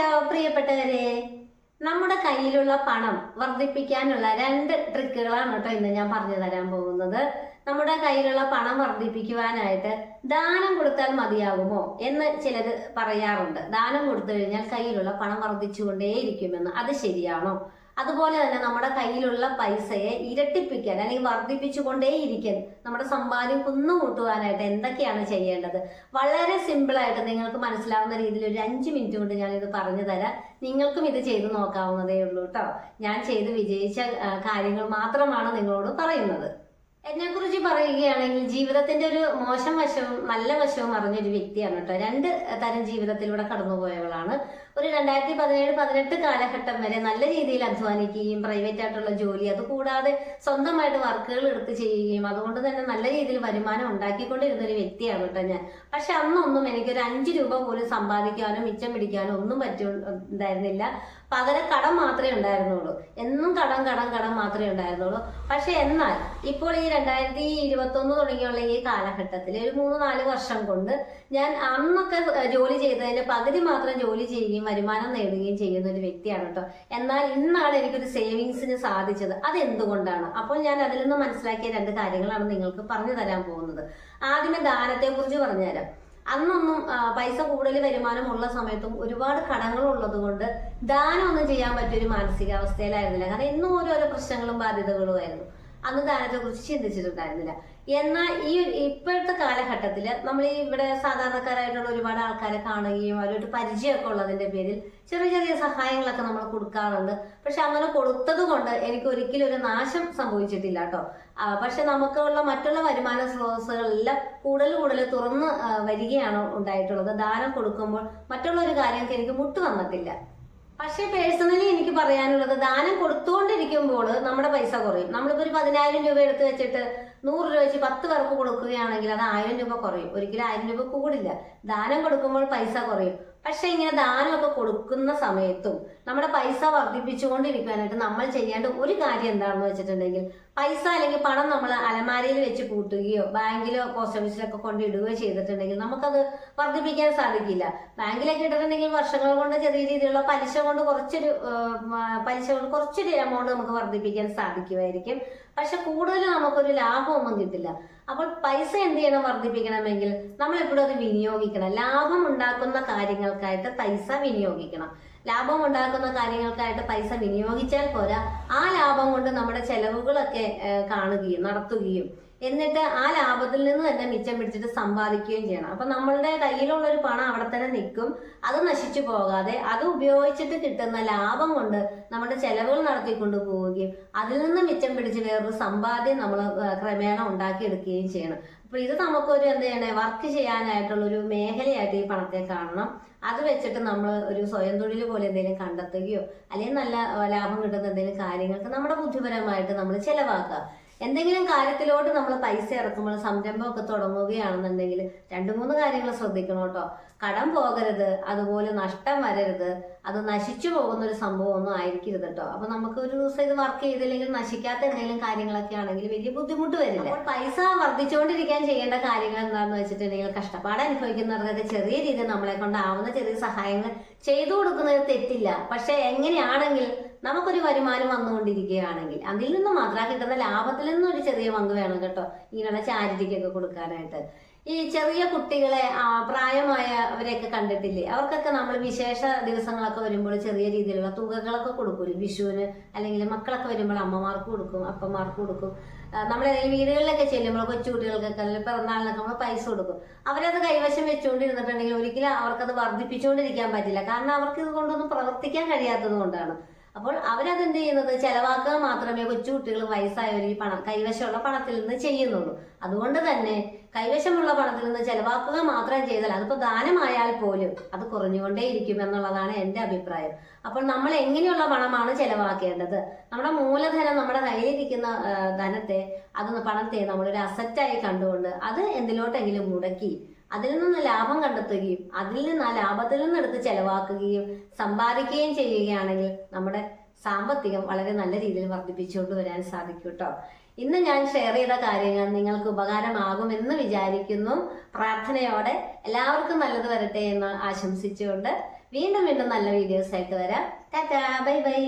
Hello പ്രിയപ്പെട്ടവരെ. നമ്മുടെ കയ്യിലുള്ള പണം വർദ്ധിപ്പിക്കാനുള്ള രണ്ട് ട്രിക്കുകളാണ് കേട്ടോ ഇന്ന് ഞാൻ പറഞ്ഞു തരാൻ പോകുന്നത്. നമ്മുടെ കയ്യിലുള്ള പണം വർദ്ധിപ്പിക്കുവാനായിട്ട് ദാനം കൊടുത്താൽ മതിയാകുമോ എന്ന് ചിലർ പറയാറുണ്ട്. ദാനം കൊടുത്തു കഴിഞ്ഞാൽ കയ്യിലുള്ള പണം വർദ്ധിച്ചുകൊണ്ടേയിരിക്കുമെന്ന്. അത് ശരിയാണോ? അതുപോലെ തന്നെ നമ്മുടെ കയ്യിലുള്ള പൈസയെ ഇരട്ടിപ്പിക്കാൻ അല്ലെങ്കിൽ വർദ്ധിപ്പിച്ചുകൊണ്ടേയിരിക്കാൻ നമ്മുടെ സമ്പാദ്യം കുന്നുകൂട്ടുവാനായിട്ട് എന്തൊക്കെയാണ് ചെയ്യേണ്ടത്? വളരെ സിമ്പിളായിട്ട് നിങ്ങൾക്ക് മനസ്സിലാവുന്ന രീതിയിൽ ഒരു അഞ്ച് മിനിറ്റ് കൊണ്ട് ഞാനിത് പറഞ്ഞു തരാം. നിങ്ങൾക്കും ഇത് ചെയ്തു നോക്കാവുന്നതേ ഉള്ളൂ കേട്ടോ ഞാൻ ചെയ്ത് വിജയിച്ച കാര്യങ്ങൾ മാത്രമാണ് നിങ്ങളോട് പറയുന്നത്. എന്നെ കുറിച്ച് പറയുകയാണെങ്കിൽ ജീവിതത്തിന്റെ ഒരു മോശം വശവും നല്ല വശവും അറിഞ്ഞൊരു വ്യക്തിയാണ് കേട്ടോ രണ്ട് തരം ജീവിതത്തിലൂടെ കടന്നുപോയവളാണ്. ഒരു രണ്ടായിരത്തി പതിനേഴ് പതിനെട്ട് കാലഘട്ടം വരെ നല്ല രീതിയിൽ അധ്വാനിക്കുകയും പ്രൈവറ്റ് ആയിട്ടുള്ള ജോലി അതുകൂടാതെ സ്വന്തമായിട്ട് വർക്കുകൾ എടുത്ത് ചെയ്യുകയും അതുകൊണ്ട് തന്നെ നല്ല രീതിയിൽ വരുമാനം ഉണ്ടാക്കിക്കൊണ്ടിരുന്ന ഒരു വ്യക്തിയാണ് കേട്ടോ ഞാൻ. പക്ഷെ അന്നൊന്നും എനിക്കൊരു അഞ്ച് രൂപ പോലും സമ്പാദിക്കാനോ മിച്ചം പിടിക്കാനോ ഒന്നും പറ്റുണ്ടായിരുന്നില്ല പകരം കടം മാത്രമേ ഉണ്ടായിരുന്നുള്ളൂ. എന്നും കടം കടം കടം മാത്രമേ ഉണ്ടായിരുന്നുള്ളൂ. പക്ഷെ എന്നാൽ ഇപ്പോൾ ഈ രണ്ടായിരത്തി ഇരുപത്തൊന്ന് തുടങ്ങിയുള്ള ഈ കാലഘട്ടത്തിൽ ഒരു മൂന്ന് നാല് വർഷം കൊണ്ട് ഞാൻ അന്നൊക്കെ ജോലി ചെയ്തതിന്റെ പകുതി മാത്രം ജോലി ചെയ്യുകയും വരുമാനം നേടുകയും ചെയ്യുന്ന ഒരു വ്യക്തിയാണ് കേട്ടോ. എന്നാൽ ഇന്നാണ് എനിക്കൊരു സേവിങ്സിന് സാധിച്ചത്. അത് എന്തുകൊണ്ടാണ് അപ്പോൾ ഞാൻ അതിൽ നിന്ന് മനസ്സിലാക്കിയ രണ്ട് കാര്യങ്ങളാണ് നിങ്ങൾക്ക് പറഞ്ഞു തരാൻ പോകുന്നത്. ആദ്യമേ ദാനത്തെ കുറിച്ച് പറഞ്ഞുതരാം. അന്നൊന്നും പൈസ കൂടുതൽ വരുമാനം ഉള്ള സമയത്തും ഒരുപാട് കടങ്ങൾ ഉള്ളത് കൊണ്ട് ദാനം ഒന്നും ചെയ്യാൻ പറ്റിയ ഒരു മാനസികാവസ്ഥയിലായിരുന്നില്ല. കാരണം ഇന്നും ഓരോരോ പ്രശ്നങ്ങളും ബാധ്യതകളും ആയിരുന്നു. അന്ന് ദാനത്തെ കുറിച്ച് ചിന്തിച്ചിട്ടുണ്ടായിരുന്നില്ല. എന്നാൽ ഈ ഇപ്പോഴത്തെ കാലഘട്ടത്തിൽ നമ്മൾ ഈ ഇവിടെ സാധാരണക്കാരായിട്ടുള്ള ഒരുപാട് ആൾക്കാരെ കാണുകയും അവരോട് പരിചയമൊക്കെ ഉള്ളതിന്റെ പേരിൽ ചെറിയ ചെറിയ സഹായങ്ങളൊക്കെ നമ്മൾ കൊടുക്കാറുണ്ട്. പക്ഷെ അങ്ങനെ കൊടുത്തത് കൊണ്ട് എനിക്ക് ഒരിക്കലും ഒരു നാശം സംഭവിച്ചിട്ടില്ല കേട്ടോ. പക്ഷെ നമുക്കുള്ള മറ്റുള്ള വരുമാന സ്രോതസ്സുകളെല്ലാം കൂടുതൽ കൂടുതൽ തുറന്ന് വരികയാണ് ഉണ്ടായിട്ടുള്ളത്. ദാനം കൊടുക്കുമ്പോൾ മറ്റുള്ള ഒരു കാര്യങ്ങൾക്ക് എനിക്ക് മുട്ട് വന്നിട്ടില്ല. പക്ഷേ പേഴ്സണലി എനിക്ക് പറയാനുള്ളത് ദാനം കൊടുത്തുകൊണ്ടിരിക്കുമ്പോൾ നമ്മുടെ പൈസ കുറയും. നമ്മളിപ്പോൾ ഒരു പതിനായിരം രൂപ എടുത്ത് വെച്ചിട്ട് നൂറ് രൂപ വെച്ച് പത്ത് പേർക്ക് കൊടുക്കുകയാണെങ്കിൽ അത് ആയിരം രൂപ കുറയും. ഒരിക്കലും ആയിരം രൂപ കൂടില്ല ദാനം കൊടുക്കുമ്പോൾ പൈസ കുറയും. പക്ഷെ ഇങ്ങനെ ദാനമൊക്കെ കൊടുക്കുന്ന സമയത്തും നമ്മുടെ പൈസ വർദ്ധിപ്പിച്ചുകൊണ്ടിരിക്കാനായിട്ട് നമ്മൾ ചെയ്യേണ്ട ഒരു കാര്യം എന്താണെന്ന് വെച്ചിട്ടുണ്ടെങ്കിൽ പൈസ അല്ലെങ്കിൽ പണം നമ്മൾ അലമാരയിൽ വെച്ച് പൂട്ടുകയോ ബാങ്കിലോ പോസ്റ്റ് ഓഫീസിലൊക്കെ കൊണ്ട് ഇടുകയോ ചെയ്തിട്ടുണ്ടെങ്കിൽ നമുക്കത് വർദ്ധിപ്പിക്കാൻ സാധിക്കില്ല. ബാങ്കിലൊക്കെ ഇട്ടിട്ടുണ്ടെങ്കിൽ വർഷങ്ങൾ കൊണ്ട് ചെറിയ രീതിയിലുള്ള പലിശ കൊണ്ട് കുറച്ചൊരു പലിശ കൊണ്ട് കുറച്ചൊരു എമൗണ്ട് നമുക്ക് വർദ്ധിപ്പിക്കാൻ സാധിക്കുമായിരിക്കും. പക്ഷെ കൂടുതൽ നമുക്കൊരു ലാഭമൊന്നും കിട്ടില്ല. അപ്പോൾ പൈസ എന്ത് ചെയ്യണം വർദ്ധിപ്പിക്കണമെങ്കിൽ നമ്മൾ എപ്പോഴും അത് വിനിയോഗിക്കണം. ലാഭം ഉണ്ടാക്കുന്ന കാര്യങ്ങൾക്കായിട്ട് പൈസ വിനിയോഗിക്കണം. ലാഭം ഉണ്ടാക്കുന്ന കാര്യങ്ങൾക്കായിട്ട് പൈസ വിനിയോഗിച്ചാൽ പോരാ. ആ ലാഭം കൊണ്ട് നമ്മുടെ ചെലവുകളൊക്കെ കാണുകയും നടത്തുകയും. എന്നിട്ട് ആ ലാഭത്തിൽ നിന്ന് തന്നെ മിച്ചം പിടിച്ചിട്ട് സമ്പാദിക്കുകയും ചെയ്യണം. അപ്പൊ നമ്മളുടെ കയ്യിലുള്ള ഒരു പണം അവിടെ തന്നെ നിൽക്കും. അത് നശിച്ചു പോകാതെ അത് ഉപയോഗിച്ചിട്ട് കിട്ടുന്ന ലാഭം കൊണ്ട് നമ്മുടെ ചെലവുകൾ നടത്തിക്കൊണ്ട് പോവുകയും അതിൽ നിന്ന് മിച്ചം പിടിച്ച് വേറൊരു സമ്പാദ്യം നമ്മൾ ക്രമേണ ഉണ്ടാക്കിയെടുക്കുകയും ചെയ്യണം. അപ്പൊ ഇത് നമുക്കൊരു എന്ത് ചെയ്യണേ വർക്ക് ചെയ്യാനായിട്ടുള്ള ഒരു മേഖലയായിട്ട് ഈ പണത്തെ കാണണം. അത് വെച്ചിട്ട് നമ്മൾ ഒരു സ്വയം തൊഴിൽ പോലെ എന്തെങ്കിലും കണ്ടെത്തുകയോ അല്ലെങ്കിൽ നല്ല ലാഭം കിട്ടുന്ന എന്തെങ്കിലും കാര്യങ്ങൾക്ക് നമ്മുടെ ബുദ്ധിപരമായിട്ട് നമ്മൾ ചെലവാക്കുക. എന്തെങ്കിലും കാര്യത്തിലോട്ട് നമ്മൾ പൈസ ഇറക്കുമ്പോൾ സംരംഭമൊക്കെ തുടങ്ങുകയാണെന്നുണ്ടെങ്കിൽ രണ്ട് മൂന്ന് കാര്യങ്ങൾ ശ്രദ്ധിക്കണം കേട്ടോ. കടം പോകരുത് അതുപോലെ നഷ്ടം വരരുത്. അത് നശിച്ചു പോകുന്ന ഒരു സംഭവം ഒന്നും ആയിരിക്കരുത് കേട്ടോ. അപ്പൊ നമുക്ക് ഒരു ദിവസം ഇത് വർക്ക് ചെയ്തില്ലെങ്കിൽ നശിക്കാത്ത എന്തെങ്കിലും കാര്യങ്ങളൊക്കെ ആണെങ്കിൽ വലിയ ബുദ്ധിമുട്ട് വരില്ല. പൈസ വർദ്ധിച്ചുകൊണ്ടിരിക്കാൻ ചെയ്യേണ്ട കാര്യങ്ങൾ എന്താണെന്ന് വെച്ചിട്ടുണ്ടെങ്കിൽ കഷ്ടപ്പാട് അനുഭവിക്കുന്നവർക്കൊക്കെ ചെറിയ രീതിയിൽ നമ്മളെ കൊണ്ടാവുന്ന ചെറിയ സഹായങ്ങൾ ചെയ്തു കൊടുക്കുന്നത് തെറ്റില്ല. പക്ഷെ എങ്ങനെയാണെങ്കിൽ നമുക്കൊരു വരുമാനം വന്നുകൊണ്ടിരിക്കുകയാണെങ്കിൽ അതിൽ നിന്ന് മാത്രം കിട്ടുന്ന ലാഭത്തിൽ നിന്നും ഒരു ചെറിയ പങ്ക് വേണം കേട്ടോ ഇങ്ങനെയുള്ള ചാരിറ്റിക്കൊക്കെ കൊടുക്കാനായിട്ട്. ഈ ചെറിയ കുട്ടികളെ പ്രായമായവരെയൊക്കെ കണ്ടിട്ടില്ലേ? അവർക്കൊക്കെ നമ്മൾ വിശേഷ ദിവസങ്ങളൊക്കെ വരുമ്പോൾ ചെറിയ രീതിയിലുള്ള തുകകളൊക്കെ കൊടുക്കും. വിഷുവിന് അല്ലെങ്കിൽ മക്കളൊക്കെ വരുമ്പോൾ അമ്മമാർക്ക് കൊടുക്കും അപ്പന്മാർക്ക് കൊടുക്കും. നമ്മൾ വീടുകളിലൊക്കെ ചെല്ലുമ്പോൾ കൊച്ചുകുട്ടികൾക്കൊക്കെ അല്ലെങ്കിൽ പിറന്നാളിനൊക്കെ നമ്മൾ പൈസ കൊടുക്കും. അവരത് കൈവശം വെച്ചുകൊണ്ടിരുന്നിട്ടുണ്ടെങ്കിൽ ഒരിക്കലും അവർക്കത് വർദ്ധിപ്പിച്ചുകൊണ്ടിരിക്കാൻ പറ്റില്ല. കാരണം അവർക്ക് ഇത് കൊണ്ടൊന്നും പ്രവർത്തിക്കാൻ കഴിയാത്തത് കൊണ്ടാണ്. അപ്പോൾ അവരത് എന്ത് ചെയ്യുന്നത്? ചെലവാക്കുക മാത്രമേ കൊച്ചുകുട്ടികൾ വയസ്സായവർ ഈ പണം കൈവശമുള്ള പണത്തിൽ നിന്ന് ചെയ്യുന്നുള്ളൂ. അതുകൊണ്ട് തന്നെ കൈവശമുള്ള പണത്തിൽ നിന്ന് ചെലവാക്കുക മാത്രം ചെയ്താൽ അതിപ്പോ ദാനമായാൽ പോലും അത് കുറഞ്ഞുകൊണ്ടേയിരിക്കും എന്നുള്ളതാണ് എന്റെ അഭിപ്രായം. അപ്പോൾ നമ്മൾ എങ്ങനെയുള്ള പണമാണ് ചെലവാക്കേണ്ടത്? നമ്മുടെ മൂലധനം നമ്മുടെ കയ്യിലിരിക്കുന്ന ധനത്തെ അത് പണത്തെ നമ്മളൊരു അസറ്റായി കണ്ടുകൊണ്ട് അത് എന്തിലോട്ടെങ്കിലും മുടക്കി അതിൽ നിന്ന് ലാഭം കണ്ടെത്തുകയും അതിൽ നിന്ന് ആ ലാഭത്തിൽ നിന്ന് എടുത്ത് ചെലവാക്കുകയും സമ്പാദിക്കുകയും ചെയ്യുകയാണെങ്കിൽ നമ്മുടെ സാമ്പത്തികം വളരെ നല്ല രീതിയിൽ വർദ്ധിപ്പിച്ചുകൊണ്ട് വരാൻ സാധിക്കും കേട്ടോ ഇന്ന് ഞാൻ ഷെയർ ചെയ്ത കാര്യങ്ങൾ നിങ്ങൾക്ക് ഉപകാരമാകുമെന്ന് വിചാരിക്കുന്നു. പ്രാർത്ഥനയോടെ എല്ലാവർക്കും നല്ലത് വരട്ടെ എന്ന് ആശംസിച്ചുകൊണ്ട് വീണ്ടും വീണ്ടും നല്ല വീഡിയോസ് ആയിട്ട് വരാം. Tata bye bye.